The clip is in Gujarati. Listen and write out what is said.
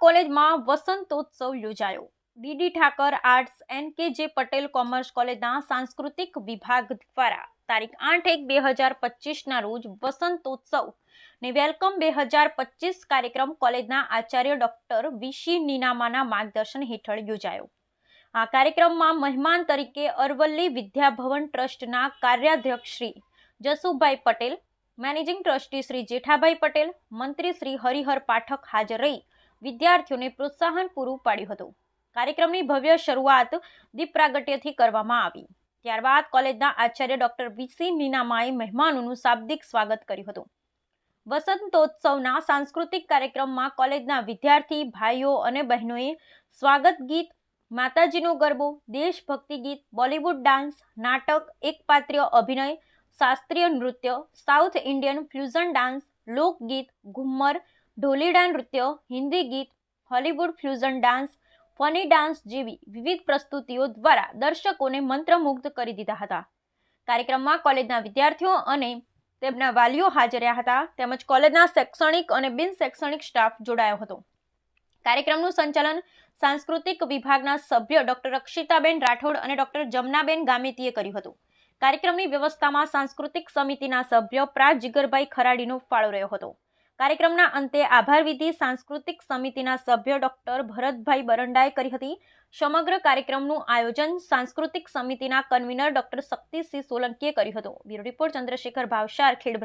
કોલેજમાં વસંતોત્સવ યોજાયો. ડીડી ઠાકર આર્ટ્સ એન કે જે પટેલ કોમર્સ કોલેજના સાંસ્કૃતિક વિભાગ દ્વારા તારીખ આઠ એક બે હજાર પચીસના રોજ વસંતોત્સવ ને વેલકમ બે હજાર પચીસ કાર્યક્રમ કોલેજના આચાર્ય ડોક્ટર વીસી નીનામાના માર્ગદર્શન હેઠળ યોજાયો. આ કાર્યક્રમમાં મહેમાન તરીકે અરવલ્લી વિદ્યાભવન ટ્રસ્ટના કાર્યાધ્યક્ષ શ્રી જસુભાઈ પટેલ મેનેજિંગ ટ્રસ્ટી શ્રી જેઠાભાઈ પટેલ, મંત્રી શ્રી હરિહર પાઠક હાજર રહી. વિદ્યાર્થીઓને પ્રોત્સાહન પૂરું પાડ્યું હતું. કાર્યક્રમની ભવ્ય શરૂઆત દીપ પ્રાગટ્યથી કરવામાં આવી. ત્યારબાદ કોલેજના આચાર્ય ડોક્ટર વીસી નીનામાએ મહેમાનોનું શાબ્દિક સ્વાગત કર્યું હતું. વસંતોત્સવના સાંસ્કૃતિક કાર્યક્રમમાં કોલેજના વિદ્યાર્થી, ભાઈઓ અને બહેનોએ સ્વાગત ગીત, માતાજીનો ગરબો, દેશભક્તિ ગીત, બોલિવૂડ ડાન્સ, નાટક, એકપાત્રીય અભિનય શાસ્ત્રીય નૃત્ય, સાઉથ ઇન્ડિયન ફ્યુઝન ડાન્સ, લોકગીત, ઘુમ્મર, ઢોલીડા નૃત્ય, હિન્દી ગીત, Hollywood fusion dance, funny dance જેવી વિવિધ પ્રસ્તુતિઓ દ્વારા દર્શકોને મંત્રમુગ્ધ કરી દીધા હતા. કાર્યક્રમમાં કોલેજના વિદ્યાર્થીઓ અને તેમના વાલીઓ હાજર રહ્યા હતા. તેમજ કોલેજના શૈક્ષણિક અને બિન શૈક્ષણિક સ્ટાફ જોડાયો હતો. કાર્યક્રમનું સંચાલન સાંસ્કૃતિક વિભાગના સભ્ય ડોક્ટર રક્ષિતાબેન રાઠોડ અને ડોક્ટર જમનાબેન ગામિતીએ કર્યું હતું. કાર્યક્રમની વ્યવસ્થામાં સાંસ્કૃતિક સમિતિના સભ્ય પ્રા જીગરભાઈ ખરાડીનો ફાળો રહ્યો હતો. કાર્યક્રમના અંતે આભાર વિધિ સાંસ્કૃતિક સમિતિના સભ્ય ડોક્ટર ભરતભાઈ બરંડાએ કરી હતી. સમગ્ર કાર્યક્રમનું આયોજન સાંસ્કૃતિક સમિતિના કન્વીનર ડોક્ટર શક્તિસિંહ સોલંકીએ કર્યું હતું. બ્યુરો રિપોર્ટ ચંદ્રશેખર ભાવસાર ખેડ